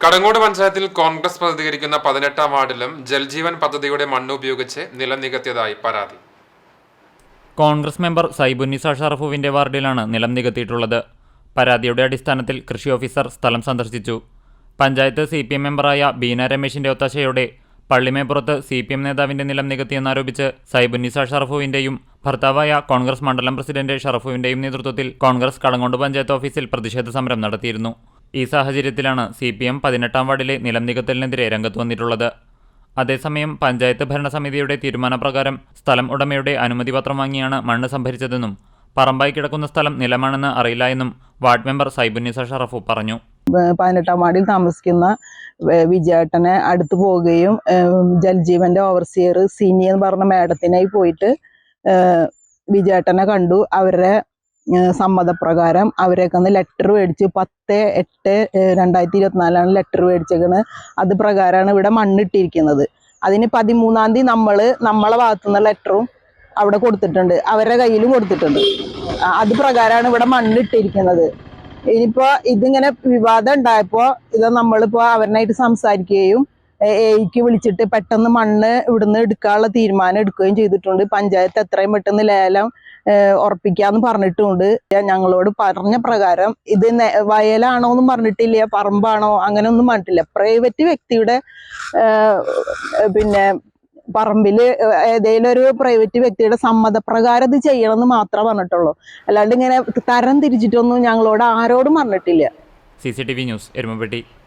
കടങ്ങോട് പഞ്ചായത്തിൽ കോൺഗ്രസ് പ്രതികരിക്കുന്ന പതിനെട്ടാം വാർഡിലും ജൽജീവൻ പദ്ധതിയുടെ മണ്ണ് ഉപയോഗിച്ച് നിലം നികത്തിയതായി പരാതി. കോൺഗ്രസ് മെമ്പർ സൈബുന്നിസ ഷറഫുവിന്റെ വാർഡിലാണ് നിലം നികത്തിയിട്ടുള്ളത്. പരാതിയുടെ അടിസ്ഥാനത്തിൽ കൃഷി ഓഫീസർ സ്ഥലം സന്ദർശിച്ചു. പഞ്ചായത്ത് സി പി എം മെമ്പറായ ബീന രമേശിന്റെ ഒത്താശയോടെ പള്ളിമേപ്പുറത്ത് സി പി എം നേതാവിന്റെ നിലം നികത്തിയെന്നാരോപിച്ച് സൈബുന്നിസ ഷറഫുവിന്റെയും ഭർത്താവായ കോൺഗ്രസ് മണ്ഡലം പ്രസിഡന്റ് ഷറഫുവിന്റെയും നേതൃത്വത്തിൽ കോൺഗ്രസ് കടങ്ങോട് പഞ്ചായത്ത് ഓഫീസിൽ പ്രതിഷേധ സമരം നടത്തിയിരുന്നു. ഈ സാഹചര്യത്തിലാണ് സി പി എം പതിനെട്ടാം വാർഡിലെ നിലം നികത്തലിനെതിരെ രംഗത്ത് വന്നിട്ടുള്ളത്. അതേസമയം പഞ്ചായത്ത് ഭരണസമിതിയുടെ തീരുമാനപ്രകാരം സ്ഥലം ഉടമയുടെ അനുമതി പത്രം വാങ്ങിയാണ് മണ്ണ് സംഭരിച്ചതെന്നും പറമ്പായി കിടക്കുന്ന സ്ഥലം നിലമാണെന്ന് അറിയില്ല എന്നും വാർഡ് മെമ്പർ സൈബുന്നിസ ഷറഫു പറഞ്ഞു. പതിനെട്ടാം വാർഡിൽ താമസിക്കുന്ന വിജയേട്ടനെ അടുത്ത് പോവുകയും ജൽജീവന്റെ ഓവർസിയർ സിനി എന്ന് പറഞ്ഞ മേഡത്തിനായി പോയിട്ട് വിജയേട്ടനെ കണ്ടു. അവരുടെ സമ്മതപ്രകാരം അവരെയൊക്കെ ഒന്ന് ലെറ്റർ മേടിച്ച് പത്ത് എട്ട് രണ്ടായിരത്തി ഇരുപത്തിനാലാണ് ലെറ്റർ മേടിച്ചേക്കണ്. അത് പ്രകാരമാണ് ഇവിടെ മണ്ണിട്ടിരിക്കുന്നത്. അതിന് പതിമൂന്നാം തീയതി നമ്മൾ നമ്മളെ ഭാഗത്തുനിന്ന് ലെറ്ററും അവിടെ കൊടുത്തിട്ടുണ്ട്. അവരുടെ കയ്യിലും കൊടുത്തിട്ടുണ്ട്. അത് പ്രകാരമാണ് ഇവിടെ മണ്ണിട്ടിരിക്കുന്നത്. ഇനിയിപ്പോൾ ഇതിങ്ങനെ വിവാദം ഉണ്ടായപ്പോൾ ഇത് നമ്മളിപ്പോൾ അവരനായിട്ട് സംസാരിക്കുകയും എയ്ക്ക് വിളിച്ചിട്ട് പെട്ടെന്ന് മണ്ണ് ഇവിടുന്ന് എടുക്കാനുള്ള തീരുമാനം എടുക്കുകയും ചെയ്തിട്ടുണ്ട്. പഞ്ചായത്ത് എത്രയും പെട്ടെന്ന് ലേലം ഉറപ്പിക്കാന്ന് പറഞ്ഞിട്ടുണ്ട്. ഞങ്ങളോട് പറഞ്ഞ പ്രകാരം ഇത് വയലാണോ എന്നും പറഞ്ഞിട്ടില്ല പറമ്പാണോ അങ്ങനെ ഒന്നും പറഞ്ഞിട്ടില്ല. പ്രൈവറ്റ് വ്യക്തിയുടെ പിന്നെ പറമ്പിൽ ഏതെങ്കിലും ഒരു പ്രൈവറ്റ് വ്യക്തിയുടെ സമ്മതപ്രകാരം ഇത് ചെയ്യണമെന്ന് മാത്രമേ പറഞ്ഞിട്ടുള്ളൂ. അല്ലാണ്ട് ഇങ്ങനെ തരം തിരിച്ചിട്ടൊന്നും ഞങ്ങളോട് ആരോടും പറഞ്ഞിട്ടില്ല. C C T V news Erumapetty.